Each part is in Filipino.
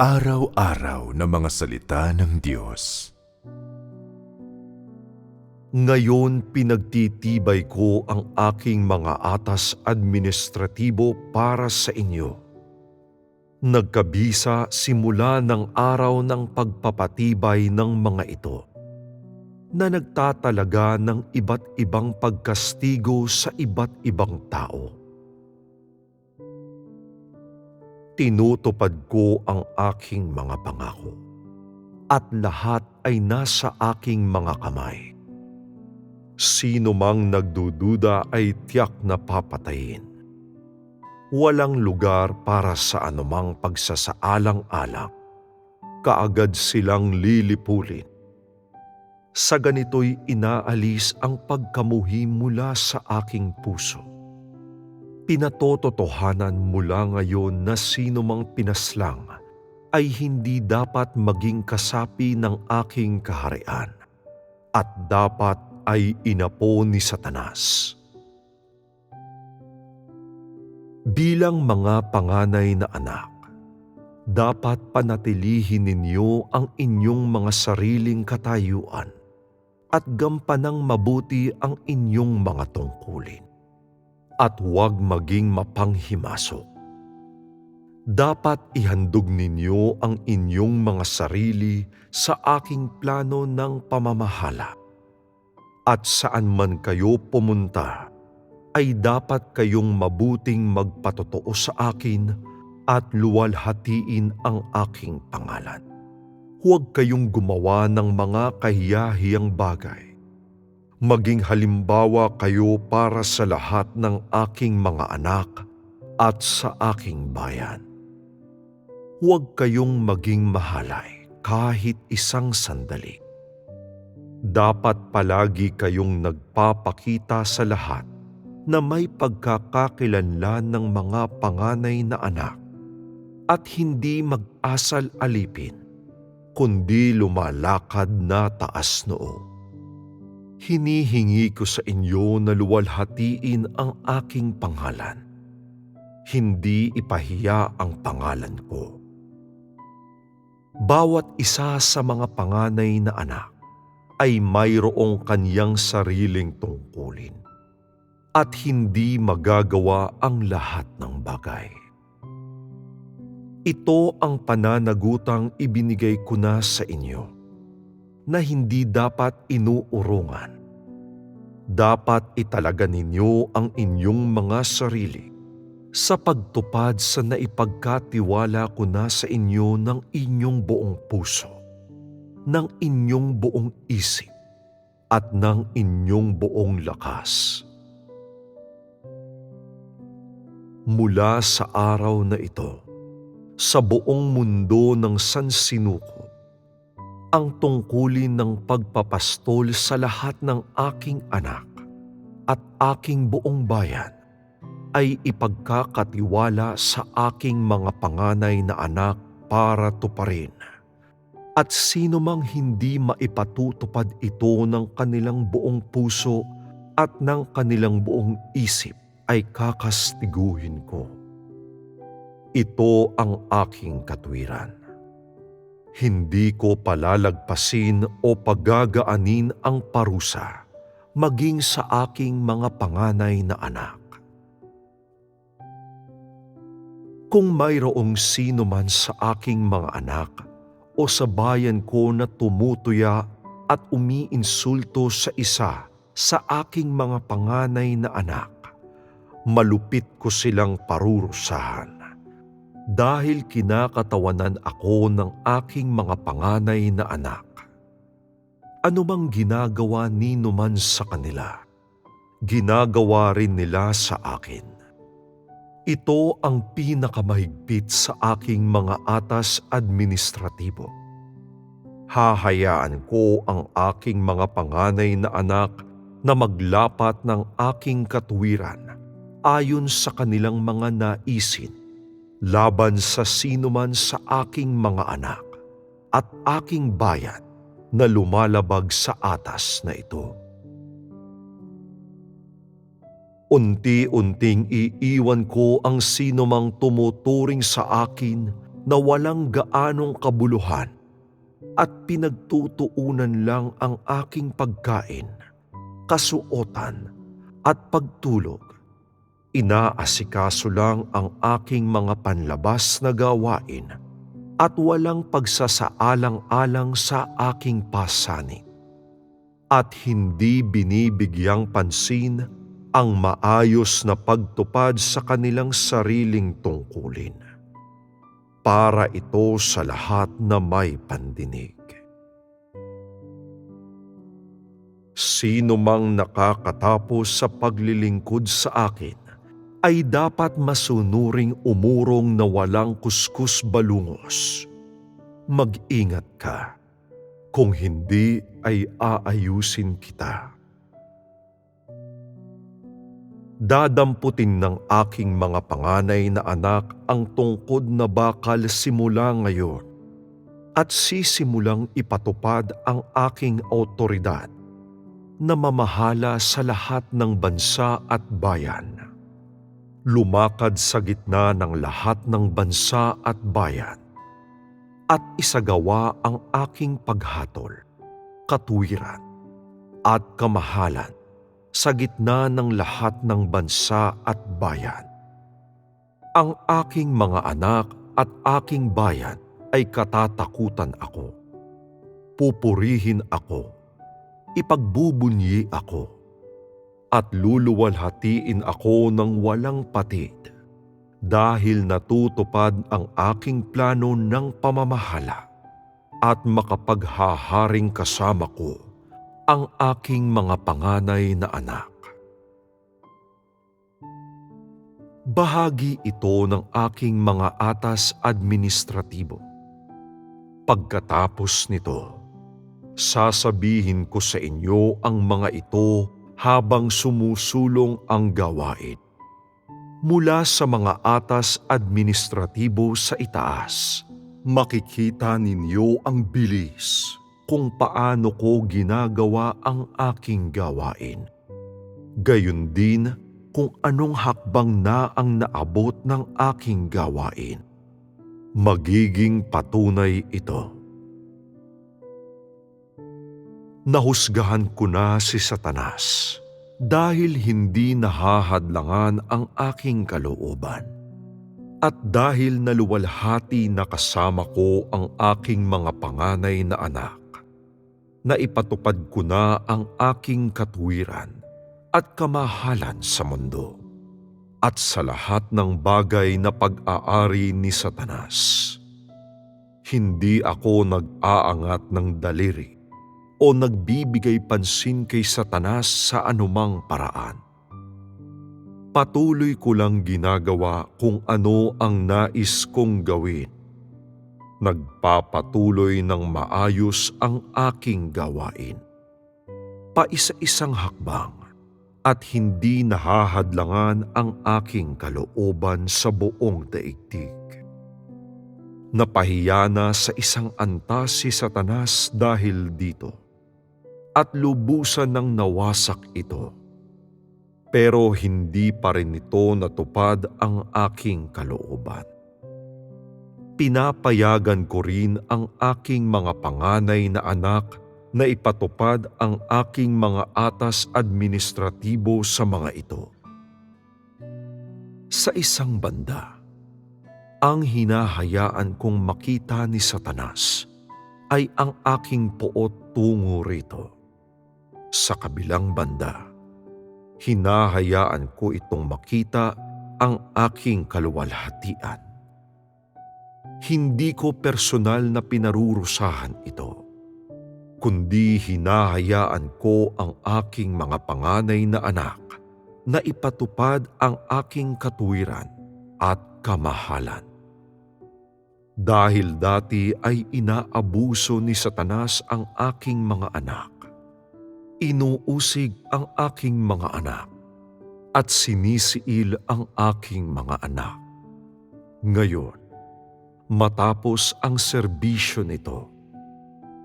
Araw-araw na mga salita ng Diyos. Ngayon pinagtitibay ko ang aking mga atas administratibo para sa inyo. Nagkabisa simula ng araw ng pagpapatibay ng mga ito na nagtatalaga ng iba't ibang pagkastigo sa iba't ibang tao. Tinutupad ko ang aking mga pangako at lahat ay nasa aking mga kamay. Sino mang nagdududa ay tiyak na papatayin. Walang lugar para sa anumang pagsasaalang-alang. Kaagad silang lilipulin. Sa ganito'y inaalis ang pagkamuhi mula sa aking puso pinatototohanan mula ngayon na sino mang pinaslang ay hindi dapat maging kasapi ng aking kaharian at dapat ay inapo ni Satanas. Bilang mga panganay na anak, dapat panatilihin ninyo ang inyong mga sariling katayuan at gampanang mabuti ang inyong mga tungkulin at huwag maging mapanghimasok. Dapat ihandog ninyo ang inyong mga sarili sa aking plano ng pamamahala. At saan man kayo pumunta, ay dapat kayong mabuting magpatotoo sa akin at luwalhatiin ang aking pangalan. Huwag kayong gumawa ng mga kahiyahiyang bagay maging halimbawa kayo para sa lahat ng aking mga anak at sa aking bayan. Huwag kayong maging mahalay kahit isang sandali. Dapat palagi kayong nagpapakita sa lahat na may pagkakakilanlan ng mga panganay na anak at hindi mag-asal alipin, kundi lumalakad na taas noo hinihingi ko sa inyo na luwalhatiin ang aking pangalan. Hindi ipahiya ang pangalan ko. Bawat isa sa mga panganay na anak ay mayroong kanyang sariling tungkulin at hindi magagawa ang lahat ng bagay. Ito ang pananagutang ibinigay ko na sa inyo na hindi dapat inuurungan. Dapat italaga ninyo ang inyong mga sarili sa pagtupad sa naipagkatiwala ko na sa inyo ng inyong buong puso, ng inyong buong isip, at ng inyong buong lakas. Mula sa araw na ito, sa buong mundo ng sansinuko, ang tungkulin ng pagpapastol sa lahat ng aking anak at aking buong bayan ay ipagkakatiwala sa aking mga panganay na anak para tuparin. At sino mang hindi maipatutupad ito ng kanilang buong puso at ng kanilang buong isip ay kakastiguhin ko. Ito ang aking katwiran hindi ko palalagpasin o pagagaanin ang parusa maging sa aking mga panganay na anak. Kung mayroong sino man sa aking mga anak o sa bayan ko na tumutuya at umiinsulto sa isa sa aking mga panganay na anak, malupit ko silang parurusahan dahil kinakatawanan ako ng aking mga panganay na anak. Ano mang ginagawa ni numan sa kanila, ginagawa rin nila sa akin. Ito ang pinakamahigpit sa aking mga atas administratibo. Hahayaan ko ang aking mga panganay na anak na maglapat ng aking katuwiran ayon sa kanilang mga naisin laban sa sinuman sa aking mga anak at aking bayan na lumalabag sa atas na ito. Unti-unting iiwan ko ang sinumang tumuturing sa akin na walang gaanong kabuluhan at pinagtutuunan lang ang aking pagkain, kasuotan at pagtulog. Inaasikaso lang ang aking mga panlabas na gawain at walang pagsasaalang-alang sa aking pasanin. At hindi binibigyang pansin ang maayos na pagtupad sa kanilang sariling tungkulin. Para ito sa lahat na may pandinig. Sino mang nakakatapos sa paglilingkod sa akin ay dapat masunuring umurong na walang kuskus balungos. Mag-ingat ka, kung hindi ay aayusin kita. Dadamputin ng aking mga panganay na anak ang tungkod na bakal simula ngayon at sisimulang ipatupad ang aking autoridad na mamahala sa lahat ng bansa at bayan. Lumakad sa gitna ng lahat ng bansa at bayan at isagawa ang aking paghatol, katuwiran at kamahalan sa gitna ng lahat ng bansa at bayan. Ang aking mga anak at aking bayan ay katatakutan ako. Pupurihin ako ipagbubunyi ako at luluwalhatiin ako ng walang patid dahil natutupad ang aking plano ng pamamahala at makapaghaharing kasama ko ang aking mga panganay na anak. Bahagi ito ng aking mga atas administratibo. Pagkatapos nito, sasabihin ko sa inyo ang mga ito habang sumusulong ang gawain. Mula sa mga atas administratibo sa itaas, makikita ninyo ang bilis kung paano ko ginagawa ang aking gawain. Gayon din kung anong hakbang na ang naabot ng aking gawain. Magiging patunay ito nahusgahan ko na si Satanas dahil hindi nahahadlangan ang aking kalooban. At dahil naluwalhati na kasama ko ang aking mga panganay na anak, na ipatupad ko na ang aking katwiran at kamahalan sa mundo at sa lahat ng bagay na pag-aari ni Satanas. Hindi ako nag-aangat ng daliri o nagbibigay pansin kay Satanas sa anumang paraan. Patuloy ko lang ginagawa kung ano ang nais kong gawin. Nagpapatuloy ng maayos ang aking gawain. Paisa-isang hakbang at hindi nahahadlangan ang aking kalooban sa buong daigdig. Napahiya na sa isang antas si Satanas dahil dito at lubusan ng nawasak ito. Pero hindi pa rin ito natupad ang aking kalooban. Pinapayagan ko rin ang aking mga panganay na anak na ipatupad ang aking mga atas administratibo sa mga ito. Sa isang banda, ang hinahayaan kong makita ni Satanas ay ang aking poot tungo rito sa kabilang banda. Hinahayaan ko itong makita ang aking kaluwalhatian. Hindi ko personal na pinarurusahan ito, kundi hinahayaan ko ang aking mga panganay na anak na ipatupad ang aking katuwiran at kamahalan. Dahil dati ay inaabuso ni Satanas ang aking mga anak inuusig ang aking mga anak at sinisiil ang aking mga anak. Ngayon, matapos ang serbisyo nito,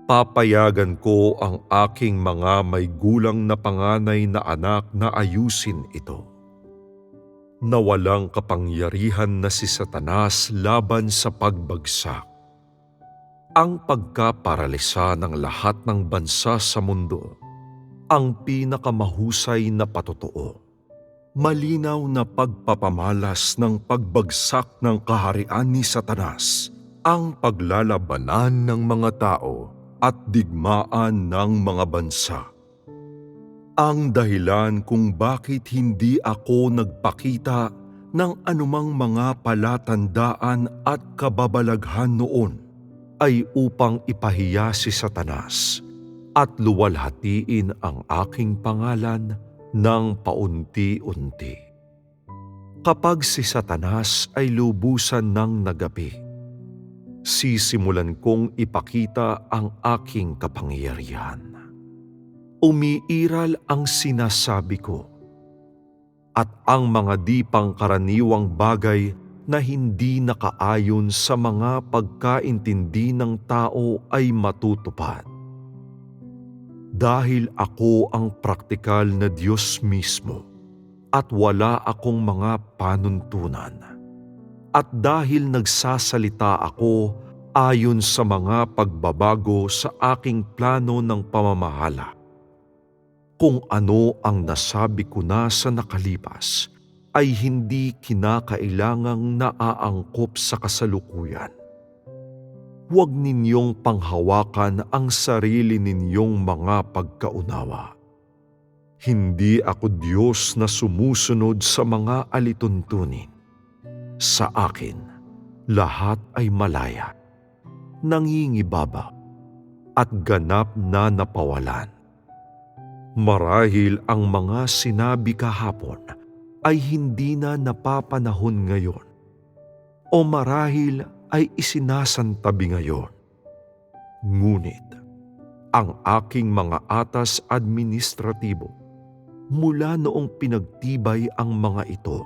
papayagan ko ang aking mga may gulang na panganay na anak na ayusin ito. na walang kapangyarihan na si Satanas laban sa pagbagsak. Ang pagkaparalisa ng lahat ng bansa sa mundo ang pinakamahusay na patotoo. Malinaw na pagpapamalas ng pagbagsak ng kaharian ni Satanas ang paglalabanan ng mga tao at digmaan ng mga bansa. Ang dahilan kung bakit hindi ako nagpakita ng anumang mga palatandaan at kababalaghan noon ay upang ipahiya si Satanas at luwalhatiin ang aking pangalan ng paunti-unti. Kapag si Satanas ay lubusan ng nagabi, sisimulan kong ipakita ang aking kapangyarihan. Umiiral ang sinasabi ko at ang mga di pangkaraniwang bagay na hindi nakaayon sa mga pagkaintindi ng tao ay matutupad. Dahil ako ang praktikal na Diyos mismo at wala akong mga panuntunan. At dahil nagsasalita ako ayon sa mga pagbabago sa aking plano ng pamamahala, kung ano ang nasabi ko na sa nakalipas ay hindi kinakailangang naaangkop sa kasalukuyan. Huwag ninyong panghawakan ang sarili ninyong mga pagkaunawa. Hindi ako Diyos na sumusunod sa mga alituntunin. Sa akin, lahat ay malaya, nangingibaba, at ganap na napawalan. Marahil ang mga sinabi kahapon ay hindi na napapanahon ngayon o marahil ay isinasantabi ngayon. Ngunit ang aking mga atas administratibo mula noong pinagtibay ang mga ito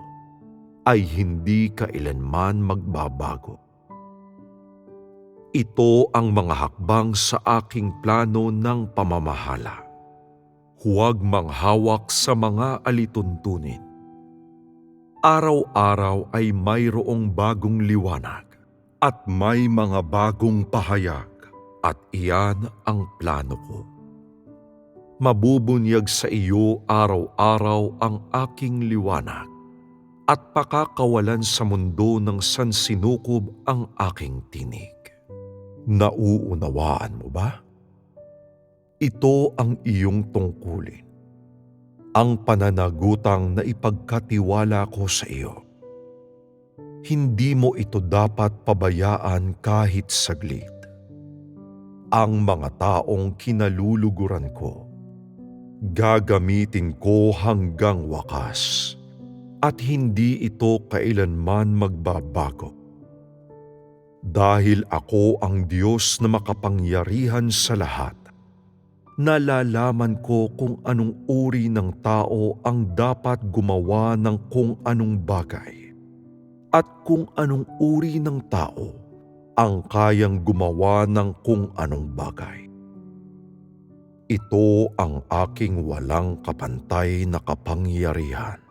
ay hindi kailanman magbabago. Ito ang mga hakbang sa aking plano ng pamamahala huwag manghawak sa mga alituntunin. Araw-araw ay mayroong bagong liwanag at may mga bagong pahayag at iyan ang plano ko. Mabubunyag sa iyo araw-araw ang aking liwanag at pakakawalan sa mundo ng sansinukob ang aking tinig. Nauunawaan mo ba? Ito ang iyong tungkulin. Ang pananagutang na ipagkatiwala ko sa iyo. Hindi mo ito dapat pabayaan kahit saglit. Ang mga taong kinaluluguran ko, gagamitin ko hanggang wakas at hindi ito kailanman magbabago. Dahil ako ang Diyos na makapangyarihan sa lahat, nalalaman ko kung anong uri ng tao ang dapat gumawa ng kung anong bagay at kung anong uri ng tao ang kayang gumawa ng kung anong bagay. Ito ang aking walang kapantay na kapangyarihan.